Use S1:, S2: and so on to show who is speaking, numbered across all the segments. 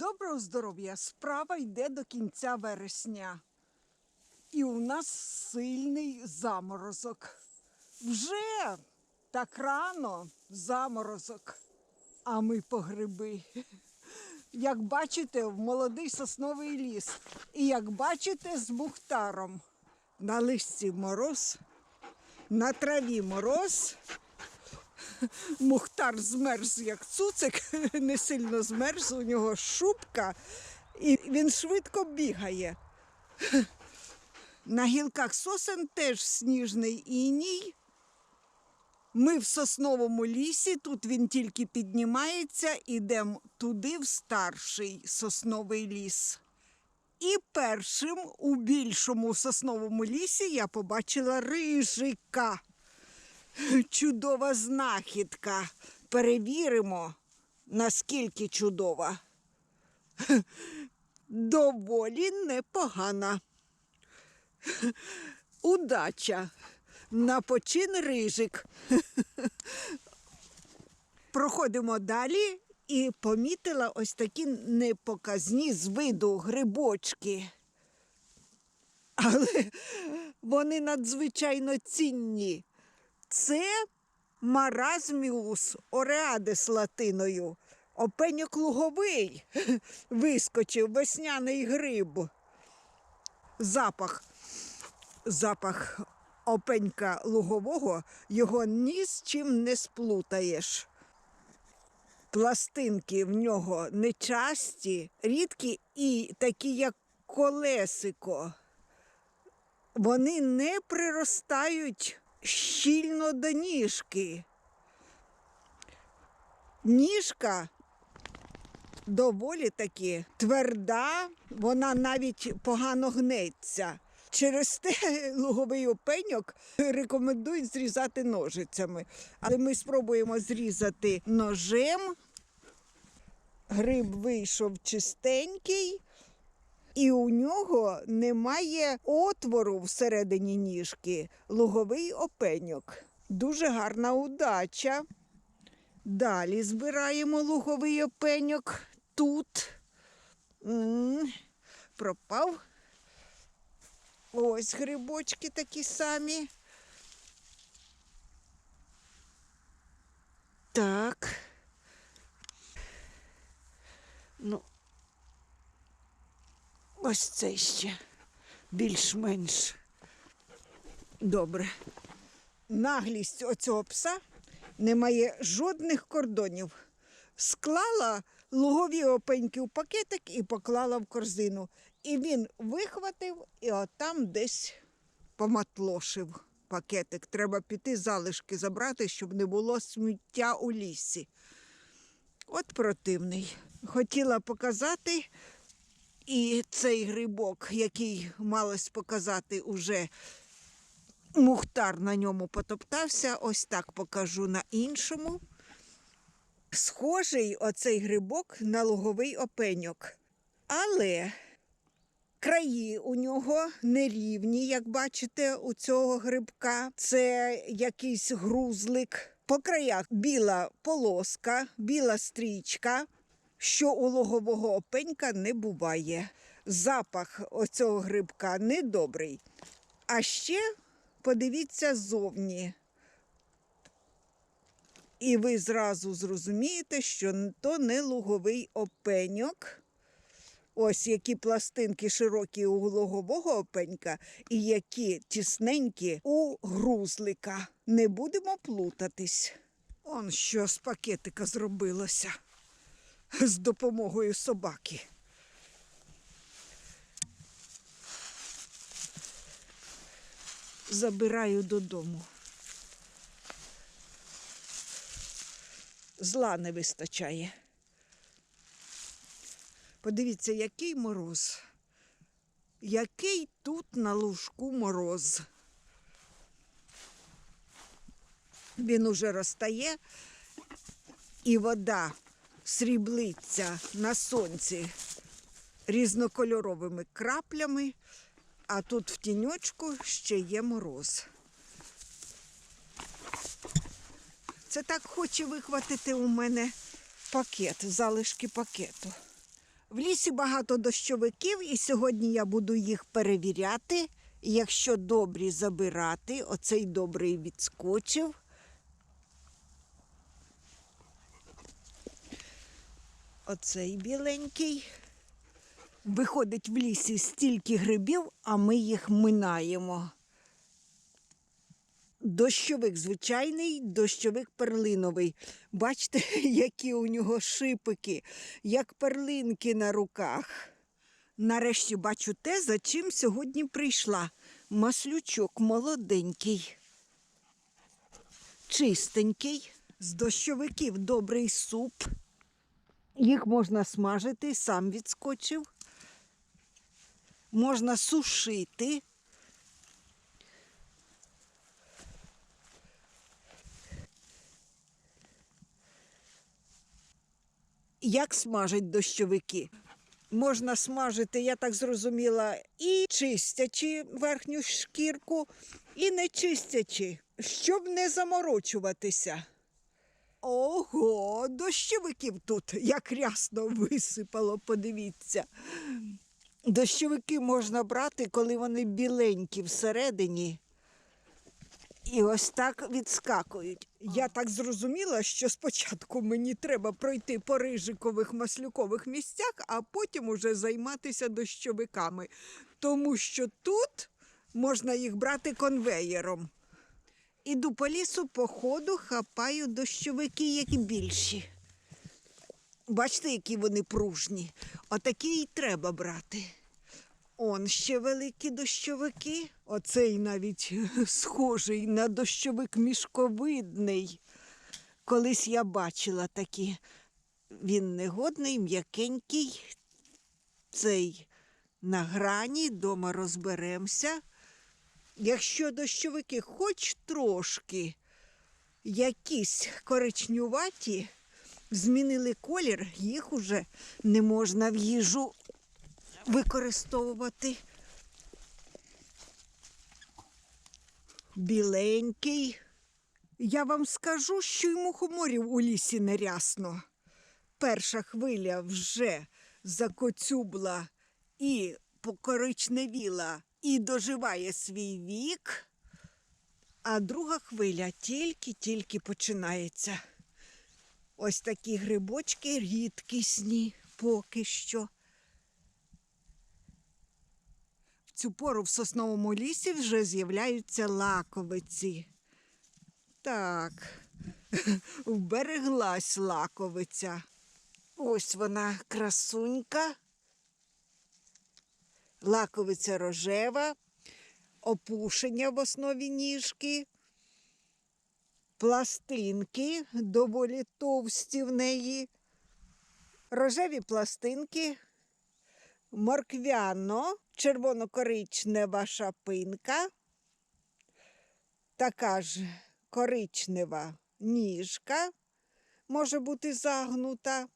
S1: Доброго здоров'я! Справа йде до кінця вересня. І у нас сильний заморозок. Вже так рано заморозок. А ми по гриби. Як бачите, в молодий сосновий ліс. І як бачите, з мухтаром. На листі мороз, на траві мороз. Мухтар змерз як цуцик, не сильно змерз, у нього шубка, і він швидко бігає. На гілках сосен теж сніжний іній. Ми в сосновому лісі, тут він тільки піднімається, ідемо туди, в старший сосновий ліс. І першим у більшому сосновому лісі я побачила рижика. Чудова знахідка. Перевіримо, наскільки чудова. Доволі непогана. Удача. На почин рижик. Проходимо далі і помітила ось такі непоказні з виду грибочки. Але вони надзвичайно цінні. Це маразміус ореадес латиною. Опеньок луговий вискочив весняний гриб. Запах. Запах опенька лугового його ні з чим не сплутаєш. Пластинки в нього нечасті, рідкі і такі, як колесико. Вони не приростають щільно до ніжки. Ніжка доволі таки тверда, вона навіть погано гнеться. Через те луговий опеньок рекомендують зрізати ножицями. Але ми спробуємо зрізати ножем. Гриб вийшов чистенький, і у нього немає отвору всередині ніжки. Луговий опеньок. Дуже гарна удача. Далі збираємо луговий опеньок тут. Пропав. Ось грибочки такі самі. Так. Ну, ось це ще більш-менш добре. Наглість оцього пса не має жодних кордонів. Склала лугові опеньки в пакетик і поклала в корзину. І він вихватив і отам десь поматлошив пакетик. Треба піти залишки забрати, щоб не було сміття у лісі. От противний. Хотіла показати і цей грибок, який малось показати уже Мухтар на ньому потоптався, ось так покажу на іншому. Схожий оцей грибок на луговий опеньок. Але краї у нього нерівні, як бачите, у цього грибка. Це якийсь грузлик. По краях біла полоска, біла стрічка, що у лугового опенька не буває. Запах оцього грибка недобрий. А ще подивіться ззовні. І ви зразу зрозумієте, що то не луговий опеньок. Ось які пластинки широкі у лугового опенька і які тісненькі у грузлика. Не будемо плутатись. Он що з пакетика зробилося з допомогою собаки. Забираю додому. Зла не вистачає. Подивіться, який мороз. Який тут на лужку мороз. Він уже розтає, і вода сріблиться на сонці різнокольоровими краплями, а тут в тіньочку ще є мороз. Це так хоче вихватити у мене пакет, залишки пакету. В лісі багато дощовиків, і сьогодні я буду їх перевіряти. Якщо добрі забирати, оцей добрий відскочив. Оцей біленький. Виходить в лісі стільки грибів, а ми їх минаємо. Дощовик звичайний, дощовик перлиновий. Бачите, які у нього шипики, як перлинки на руках. Нарешті бачу те, за чим сьогодні прийшла. Маслючок молоденький, чистенький, з дощовиків добрий суп. Їх можна смажити, сам відскочив. Можна сушити. Як смажать дощовики? Можна смажити, я так зрозуміла, і чистячи верхню шкірку, і не чистячи, щоб не заморочуватися. Ого, дощовиків тут як рясно висипало, подивіться. Дощовики можна брати, коли вони біленькі всередині. І ось так відскакують. Я так зрозуміла, що спочатку мені треба пройти по рижикових маслюкових місцях, а потім уже займатися дощовиками. Тому що тут можна їх брати конвеєром. Іду по лісу, по ходу хапаю дощовики, як і більші. Бачите, які вони пружні. Отакі й треба брати. Он ще великі дощовики. Оцей навіть схожий на дощовик мішковидний. Колись я бачила такі. Він негодний, м'якенький. Цей на грані, дома розберемося. Якщо дощовики хоч трошки якісь коричнюваті, змінили колір, їх уже не можна в їжу використовувати. Біленький. Я вам скажу, що й мухоморів у лісі нерясно. Перша хвиля вже закоцюбла і покоричневіла, і доживає свій вік, а друга хвиля тільки-тільки починається. Ось такі грибочки рідкісні поки що. В цю пору в сосновому лісі вже з'являються лаковиці. Так, вбереглась лаковиця. Ось вона красунька. Лаковиця рожева, опушення в основі ніжки, пластинки доволі товсті в неї, рожеві пластинки, морквяно, червоно-коричнева шапинка, така ж коричнева ніжка може бути загнута.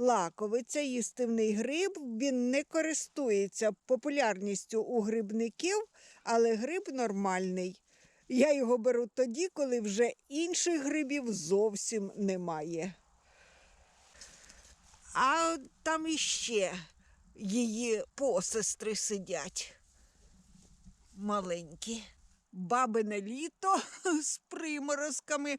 S1: Лаковиця, їстивний гриб, він не користується популярністю у грибників, але гриб нормальний. Я його беру тоді, коли вже інших грибів зовсім немає. А там іще її посестри сидять. Маленькі. Бабине літо з приморозками.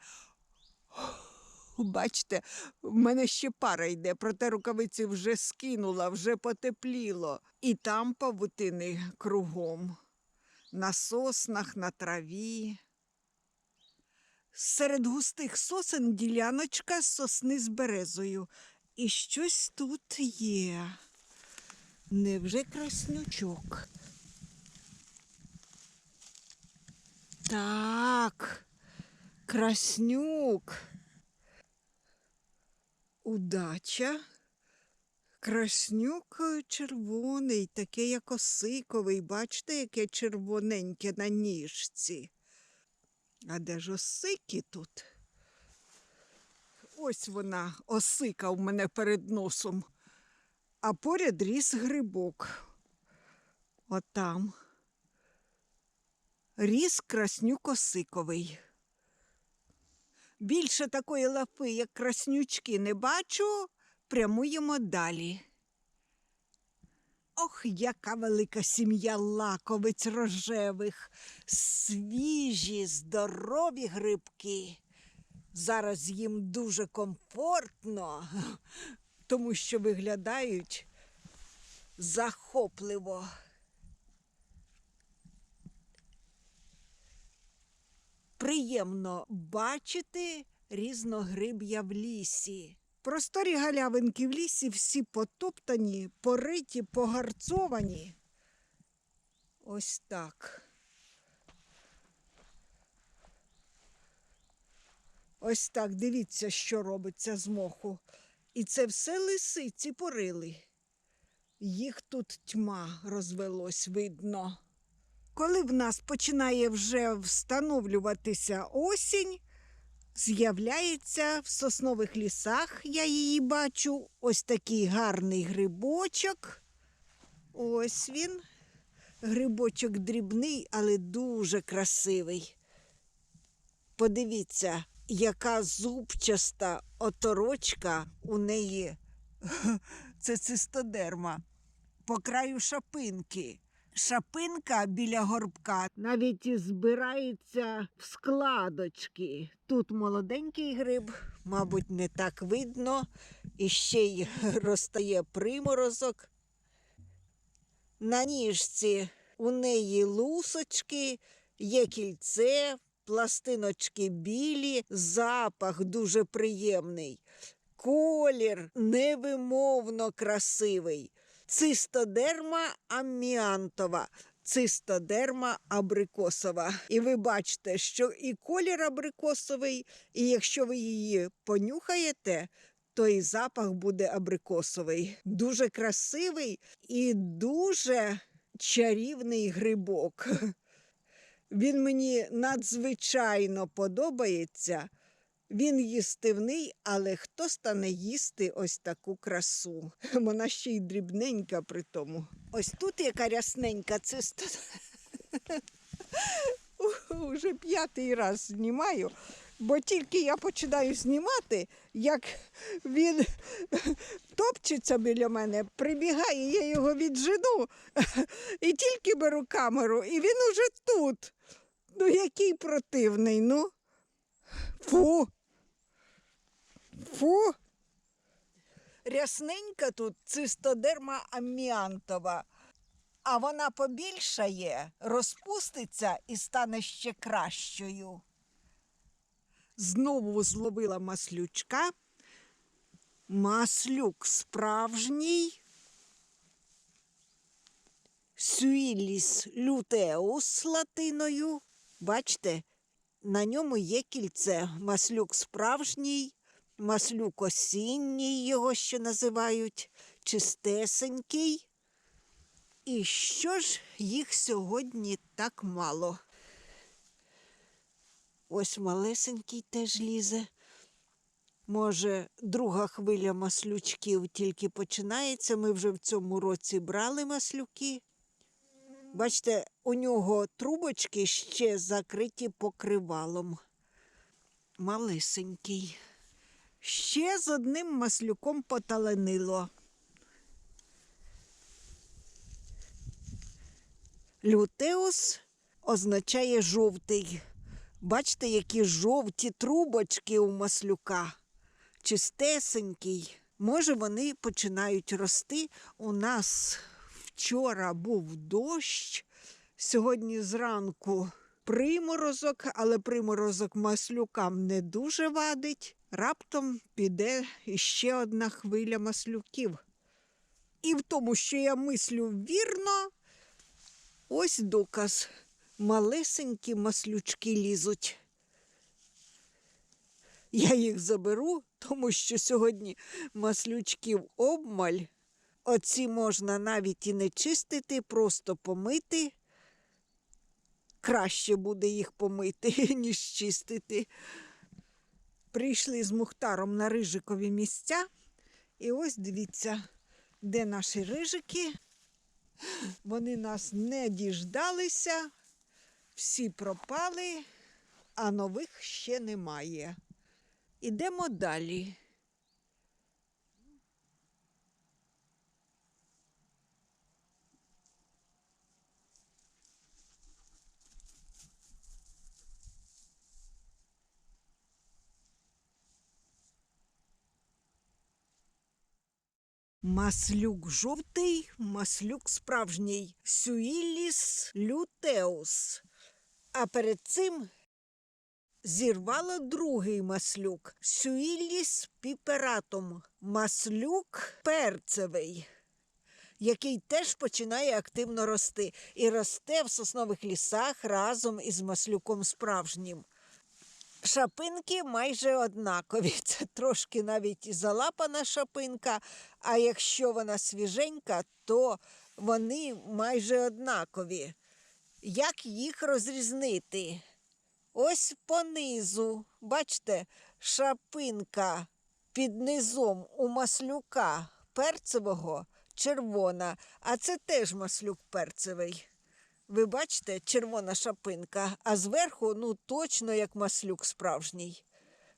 S1: Бачите, в мене ще пара йде, проте рукавиці вже скинула, вже потепліло. І там павутини кругом, на соснах, на траві. Серед густих сосен діляночка сосни з березою. І щось тут є. Невже краснючок? Так, краснюк. Удача. Краснюк е, червоний, таке як осиковий. Бачите, яке червоненьке на ніжці. А де ж осики тут? Ось вона, осика в мене перед носом. А поряд ріс грибок. Отам. Ріс краснюк осиковий. Більше такої лапи, як краснючки, не бачу, прямуємо далі. Ох, яка велика сім'я лаковиць рожевих, свіжі, здорові грибки. Зараз їм дуже комфортно, тому що виглядають захопливо. Приємно бачити різногриб'я в лісі. Просторі галявинки в лісі всі потоптані, пориті, погарцовані. Ось так. Ось так, дивіться, що робиться з моху. І це все лисиці порили. Їх тут тьма розвелось, видно. Коли в нас починає вже встановлюватися осінь, з'являється в соснових лісах, я її бачу, ось такий гарний грибочок. Ось він. Грибочок дрібний, але дуже красивий. Подивіться, яка зубчаста оторочка у неї. Це цистодерма. По краю шапинки. Шапинка біля горбка навіть збирається в складочки. Тут молоденький гриб, мабуть, не так видно, і ще й розтає приморозок. На ніжці у неї лусочки, є кільце, пластиночки білі, запах дуже приємний, колір невимовно красивий. Цистодерма аміантова, цистодерма абрикосова. І ви бачите, що і колір абрикосовий, і якщо ви її понюхаєте, то і запах буде абрикосовий. Дуже красивий і дуже чарівний грибок. Він мені надзвичайно подобається. Він їстивний, але хто стане їсти ось таку красу? Вона ще й дрібненька при тому. Ось тут яка рясненька циста. Уже п'ятий раз знімаю, бо тільки я починаю знімати, як він топчеться біля мене, прибігає, я його віджену і тільки беру камеру, і він уже тут. Ну, який противний, ну. Фу. Фу. Рясненька тут цистодерма аміантова, а вона побільшає, розпуститься і стане ще кращою. Знову зловила маслючка. Маслюк справжній. Сюїліс лютеус латиною. Бачите, на ньому є кільце. Маслюк справжній, маслюк осінній, його ще називають, чистесенький. І що ж їх сьогодні так мало? Ось малесенький теж лізе. Може, друга хвиля маслючків тільки починається. Ми вже в цьому році брали маслюки. Бачите, у нього трубочки ще закриті покривалом. Малесенький. Ще з одним маслюком поталенило. Лютеус означає жовтий. Бачите, які жовті трубочки у маслюка. Чистесенький. Може, вони починають рости. У нас вчора був дощ, сьогодні зранку приморозок, але приморозок маслюкам не дуже вадить. Раптом піде іще одна хвиля маслюків. І в тому, що я мислю вірно, ось доказ. Малесенькі маслючки лізуть. Я їх заберу, тому що сьогодні маслючків обмаль. Оці можна навіть і не чистити, просто помити. Краще буде їх помити, ніж чистити. Прийшли з Мухтаром на рижикові місця. І ось дивіться, де наші рижики. Вони нас не діждалися, всі пропали, а нових ще немає. Ідемо далі. Маслюк жовтий, маслюк справжній. Сюїліс лютеус. А перед цим зірвала другий маслюк Сюїліс піператум. Маслюк перцевий, який теж починає активно рости. І росте в соснових лісах разом із маслюком справжнім. Шапинки майже однакові. Це трошки навіть залапана шапинка, а якщо вона свіженька, то вони майже однакові. Як їх розрізнити? Ось понизу, бачите, шапинка під низом у маслюка перцевого червона, а це теж маслюк перцевий. Ви бачите, червона шапинка, а зверху ну точно як маслюк справжній.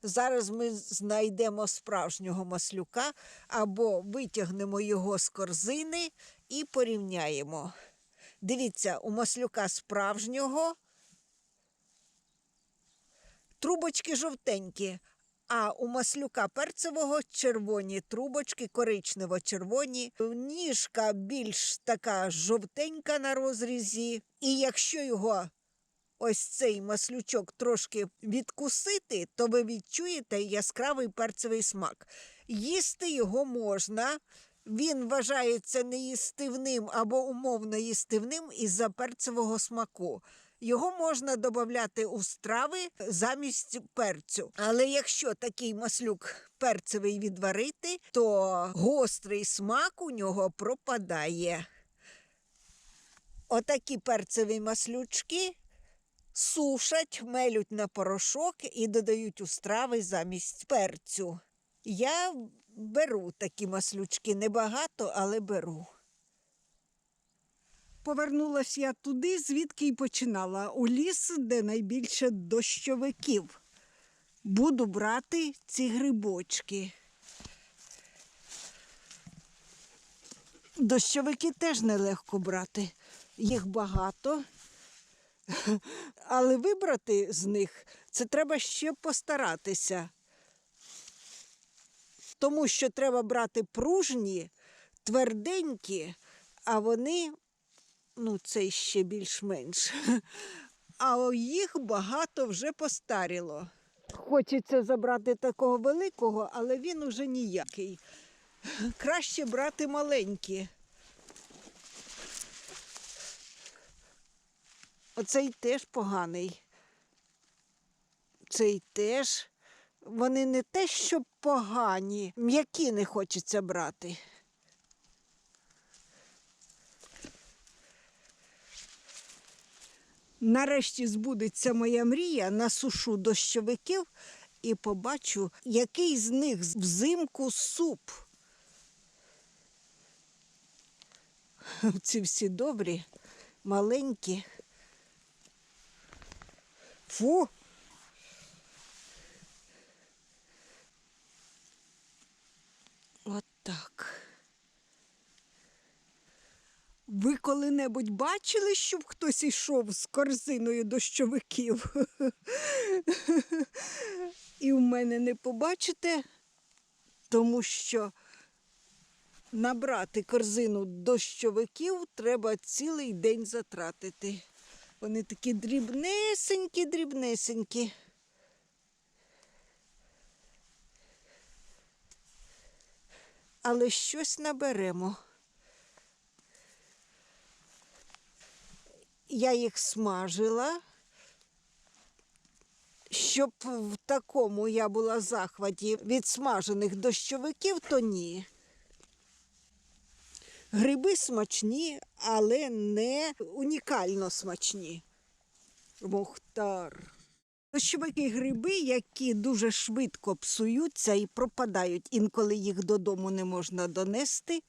S1: Зараз ми знайдемо справжнього маслюка або витягнемо його з корзини і порівняємо. Дивіться, у маслюка справжнього трубочки жовтенькі, а у маслюка перцевого червоні трубочки, коричнево-червоні, ніжка більш така жовтенька на розрізі. І якщо його ось цей маслючок трошки відкусити, то ви відчуєте яскравий перцевий смак. Їсти його можна. Він вважається неїстивним або умовно їстивним із-за перцевого смаку. Його можна додати у страви замість перцю. Але якщо такий маслюк перцевий відварити, то гострий смак у нього пропадає. Отакі перцеві маслючки сушать, мелють на порошок і додають у страви замість перцю. Я беру такі маслючки, небагато, але беру. Повернулася я туди, звідки й починала, у ліс, де найбільше дощовиків. Буду брати ці грибочки. Дощовики теж нелегко брати. Їх багато. Але вибрати з них це треба ще постаратися. Тому що треба брати пружні, тверденькі, а вони ну, цей ще більш-менш. А їх багато вже постаріло. Хочеться забрати такого великого, але він уже ніякий. Краще брати маленькі. Оцей теж поганий. Цей теж. Вони не те, що погані, м'які не хочеться брати. Нарешті збудеться моя мрія, насушу дощовиків і побачу, який з них взимку суп. Ці всі добрі, маленькі. Фу. От так. Ви коли-небудь бачили, щоб хтось йшов з корзиною дощовиків? І в мене не побачите, тому що набрати корзину дощовиків треба цілий день затратити. Вони такі дрібнесенькі, дрібнесенькі. Але щось наберемо. Я їх смажила. Щоб в такому я була захваті від смажених дощовиків, то ні. Гриби смачні, але не унікально смачні. Мухтар. Дощовики гриби, які дуже швидко псуються і пропадають. Інколи їх додому не можна донести.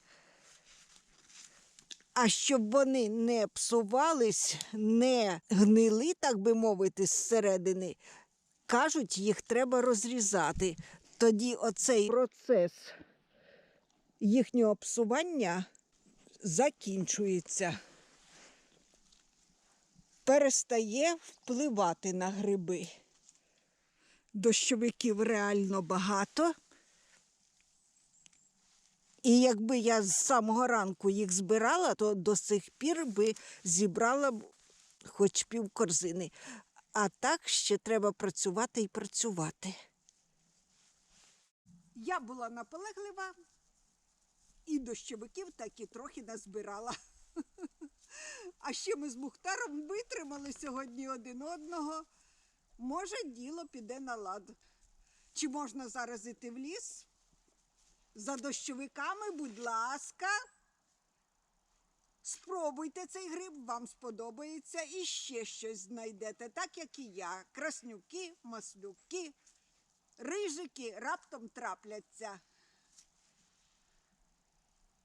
S1: А щоб вони не псувались, не гнили, так би мовити, зсередини, кажуть, їх треба розрізати. Тоді оцей процес їхнього псування закінчується, перестає впливати на гриби. Дощовиків реально багато. І якби я з самого ранку їх збирала, то до сих пір би зібрала б хоч пів корзини. А так ще треба працювати і працювати. Я була наполеглива, і дощовиків так і трохи назбирала. А ще ми з Мухтаром витримали сьогодні один одного. Може, діло піде на лад. Чи можна зараз іти в ліс? За дощовиками, будь ласка. Спробуйте цей гриб, вам сподобається і ще щось знайдете, так як і я. Краснюки, маслюки, рижики раптом трапляться.